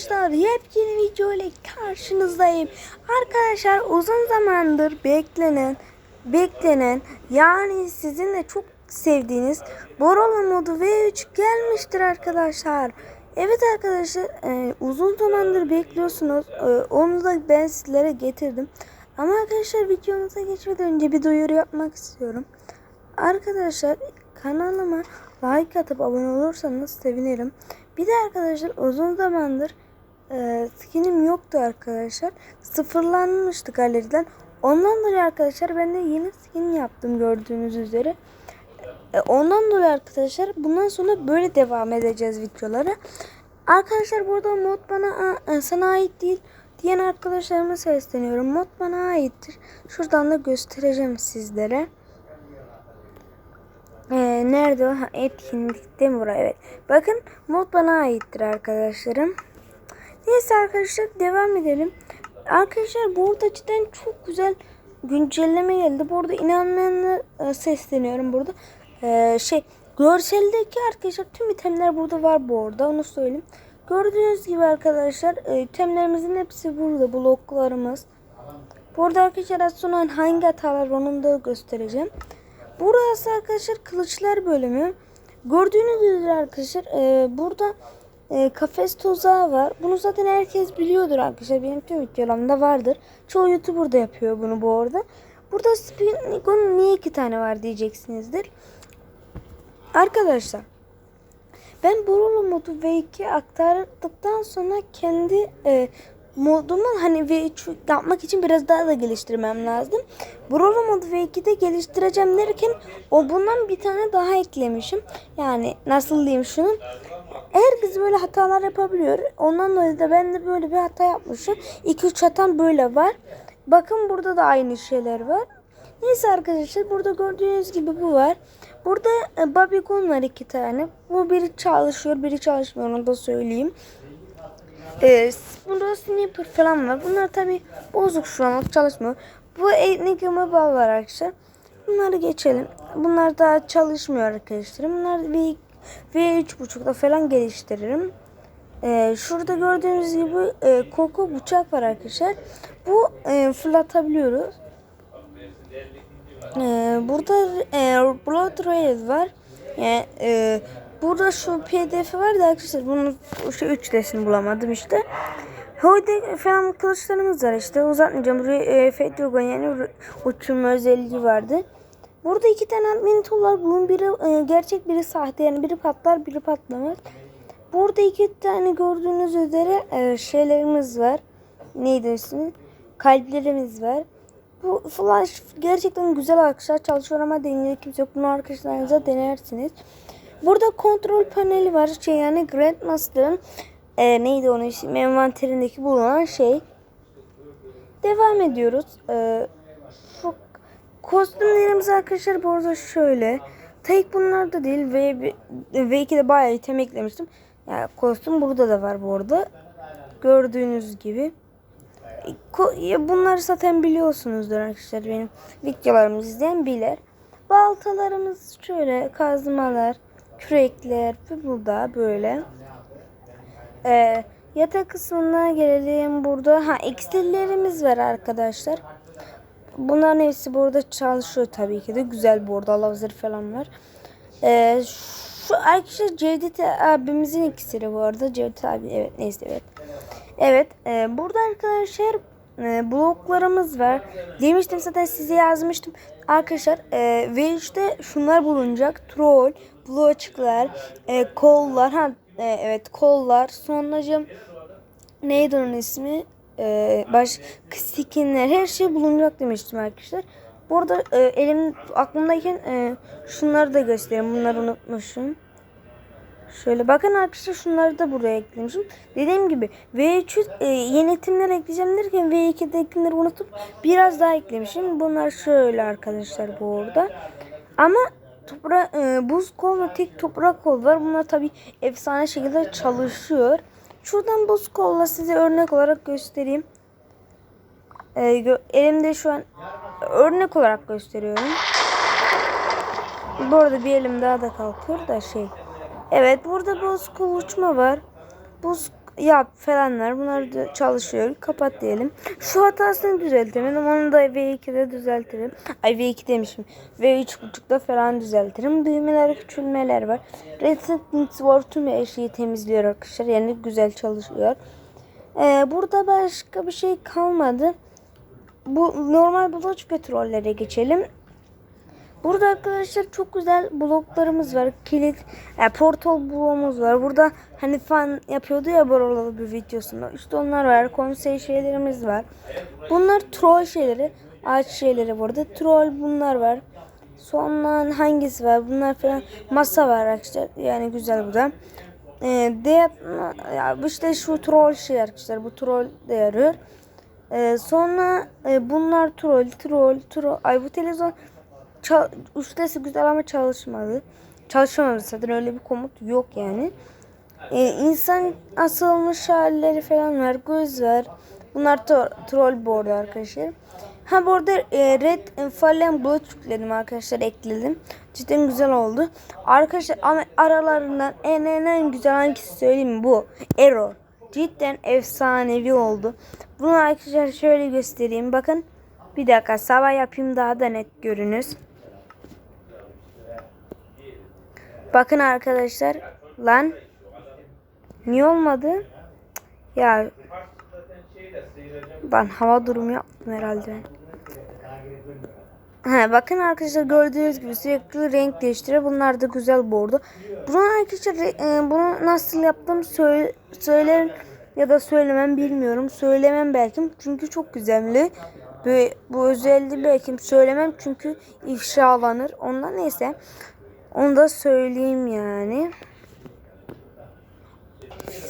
arkadaşlar yepyeni video ile karşınızdayım. Arkadaşlar uzun zamandır beklenen beklenen yani sizin de çok sevdiğiniz Borolo modu V3 gelmiştir arkadaşlar. Evet arkadaşlar e, uzun zamandır bekliyorsunuz. E, onu da ben sizlere getirdim. Ama arkadaşlar videomuza geçmeden önce bir duyuru yapmak istiyorum. Arkadaşlar kanalıma like atıp abone olursanız sevinirim. Bir de arkadaşlar uzun zamandır e, skinim yoktu arkadaşlar. Sıfırlanmıştı galeriden. Ondan dolayı arkadaşlar ben de yeni skin yaptım gördüğünüz üzere. E, ondan dolayı arkadaşlar bundan sonra böyle devam edeceğiz videolara. Arkadaşlar burada mod bana e, sana ait değil diyen arkadaşlarıma sesleniyorum. Mod bana aittir. Şuradan da göstereceğim sizlere. Ee, nerede o? Etkinlikte mi? Evet. Bakın mod bana aittir arkadaşlarım. Neyse arkadaşlar devam edelim. Arkadaşlar burada cidden çok güzel güncelleme geldi. Burada inanmayanlara e, sesleniyorum burada. Ee, şey görseldeki arkadaşlar tüm itemler burada var bu arada onu söyleyeyim. Gördüğünüz gibi arkadaşlar e, itemlerimizin hepsi burada bloklarımız. Burada arkadaşlar az sonra hangi hatalar onu da göstereceğim. Burası arkadaşlar kılıçlar bölümü. Gördüğünüz üzere arkadaşlar e, burada e, kafes tuzağı var. Bunu zaten herkes biliyordur arkadaşlar. Benim tüm videolarımda vardır. Çoğu YouTuber da yapıyor bunu bu arada. Burada Spinnigon niye iki tane var diyeceksinizdir. Arkadaşlar ben Borolo modu V2 aktardıktan sonra kendi e, modumu hani V3 yapmak için biraz daha da geliştirmem lazım. Borolo modu V2'de geliştireceğim derken o bundan bir tane daha eklemişim. Yani nasıl diyeyim şunu. Herkes böyle hatalar yapabiliyor. Ondan dolayı da ben de böyle bir hata yapmışım. 2-3 hatam böyle var. Bakın burada da aynı şeyler var. Neyse arkadaşlar burada gördüğünüz gibi bu var. Burada e, Babigon var iki tane. Bu biri çalışıyor biri çalışmıyor onu da söyleyeyim. Ee, burada sniper falan var. Bunlar tabi bozuk şu an çalışmıyor. Bu Enigma bal var arkadaşlar. Bunları geçelim. Bunlar daha çalışmıyor arkadaşlar. Bunlar V, V3.5'da falan geliştiririm. Ee, şurada gördüğünüz gibi e, koku bıçak var arkadaşlar. Bu e, fırlatabiliyoruz. Ee, burada e, Blood Rail var. Yani, e, burada şu pdf var da arkadaşlar bunun şu 3D'sini bulamadım işte. Hoyde falan kılıçlarımız var işte uzatmayacağım. Buraya e, yani uçurma özelliği vardı. Burada iki tane tool var. Bunun biri e, gerçek biri sahte yani biri patlar biri patlamaz. Burada iki tane gördüğünüz üzere e, şeylerimiz var. Neydi ismi? Kalplerimiz var. Bu flash gerçekten güzel arkadaşlar çalışıyor ama deneyecek kimse yok. Bunu arkadaşlarınıza denersiniz. Burada kontrol paneli var. Şey yani Grandmaster'ın e, neydi onun ismi? Envanterindeki bulunan şey. Devam ediyoruz. E, şu kostümlerimiz arkadaşlar bu arada şöyle. Tek bunlar da değil. V, V2'de bayağı item eklemiştim. Yani kostüm burada da var bu arada. Gördüğünüz gibi. Bunları zaten biliyorsunuzdur arkadaşlar benim videolarımı izleyen bilir. Baltalarımız şöyle kazmalar, kürekler ve burada böyle. Ee, yatak kısmına gelelim burada. Ha iksirlerimiz var arkadaşlar. Bunların hepsi burada çalışıyor tabii ki de. Güzel bu arada lazer falan var. Ee, şu arkadaşlar Cevdet abimizin iksiri bu arada. Cevdet abi evet neyse evet. Evet e, burada arkadaşlar e, bloklarımız var. Demiştim zaten size yazmıştım. Arkadaşlar e, V3'te şunlar bulunacak. Troll, bloçklar, e, kollar. Ha, e, evet kollar. Sonracım neydi onun ismi? E, baş skinler her şey bulunacak demiştim arkadaşlar. Burada e, elim aklımdayken e, şunları da göstereyim. Bunları unutmuşum. Şöyle bakın arkadaşlar şunları da buraya eklemişim. Dediğim gibi V3 e, yeni itemler ekleyeceğim derken V2'de itemleri unutup biraz daha eklemişim. Bunlar şöyle arkadaşlar bu orada. Ama toprak e, buz kol ve tek toprak kol var. Bunlar tabi efsane şekilde çalışıyor. Şuradan buz kolla size örnek olarak göstereyim. E, gö elimde şu an örnek olarak gösteriyorum. Bu arada bir elim daha da kalkıyor da şey. Evet burada buz kol uçma var. Buz yap falanlar bunlar da çalışıyor. Kapat diyelim. Şu hatasını düzeltemedim. Onu da V2'de düzeltirim. Ay V2 demişim. V3.5'da falan düzeltirim. Büyümeler, küçülmeler var. Resetting var tüm şeyi temizliyor arkadaşlar. Yani güzel çalışıyor. Ee, burada başka bir şey kalmadı. Bu normal blok petrollere geçelim. Burada arkadaşlar çok güzel bloklarımız var. Kilit, e, portal bloğumuz var. Burada hani fan yapıyordu ya buralı bir videosunda. İşte onlar var. Konsey şeylerimiz var. Bunlar troll şeyleri. Ağaç şeyleri burada. Troll bunlar var. Sonra hangisi var? Bunlar falan masa var arkadaşlar. Yani güzel bu da. E, diğer, ya işte şu troll şey arkadaşlar. Bu troll de. E, sonra e, bunlar troll, troll, troll. Ay bu televizyon çal uçtası güzel ama çalışmadı. Çalışamadı zaten öyle bir komut yok yani. Ee, insan asılmış halleri falan var. Göz var. Bunlar to- troll board arkadaşlar. Ha bu arada e, Red Fallen Blood yükledim arkadaşlar ekledim. Cidden güzel oldu. Arkadaşlar ama aralarından en en en güzel hangisi söyleyeyim? Bu. Error. Cidden efsanevi oldu. Bunu arkadaşlar şöyle göstereyim. Bakın. Bir dakika sabah yapayım daha da net görünüz. Bakın arkadaşlar. Lan. Niye olmadı? Ya. Ben hava durumu yaptım herhalde. He, bakın arkadaşlar gördüğünüz gibi sürekli renk değiştiriyor. Bunlar da güzel bordo. Bunu arkadaşlar e, bunu nasıl yaptım söyle, söylerim ya da söylemem bilmiyorum. Söylemem belki çünkü çok güzelli. Bu, bu özelliği belki söylemem çünkü ifşalanır. Ondan neyse. Onu da söyleyeyim yani.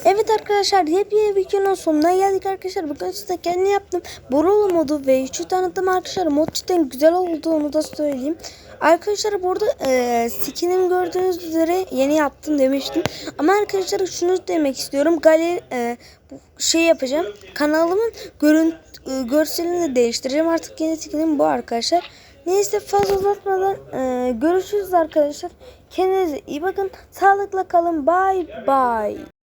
Evet arkadaşlar yepyeni videonun sonuna geldik arkadaşlar. Bugün size kendi yaptım. Borolu modu ve 3'ü tanıttım arkadaşlar. Mod cidden güzel olduğunu da söyleyeyim. Arkadaşlar burada e, skinim gördüğünüz üzere yeni yaptım demiştim. Ama arkadaşlar şunu demek istiyorum. Galeri e, şey yapacağım. Kanalımın görüntü e, görselini de değiştireceğim. Artık yeni skinim bu arkadaşlar. Neyse fazla uzatmadan e, görüşürüz arkadaşlar. Kendinize iyi bakın. Sağlıkla kalın. Bye bye.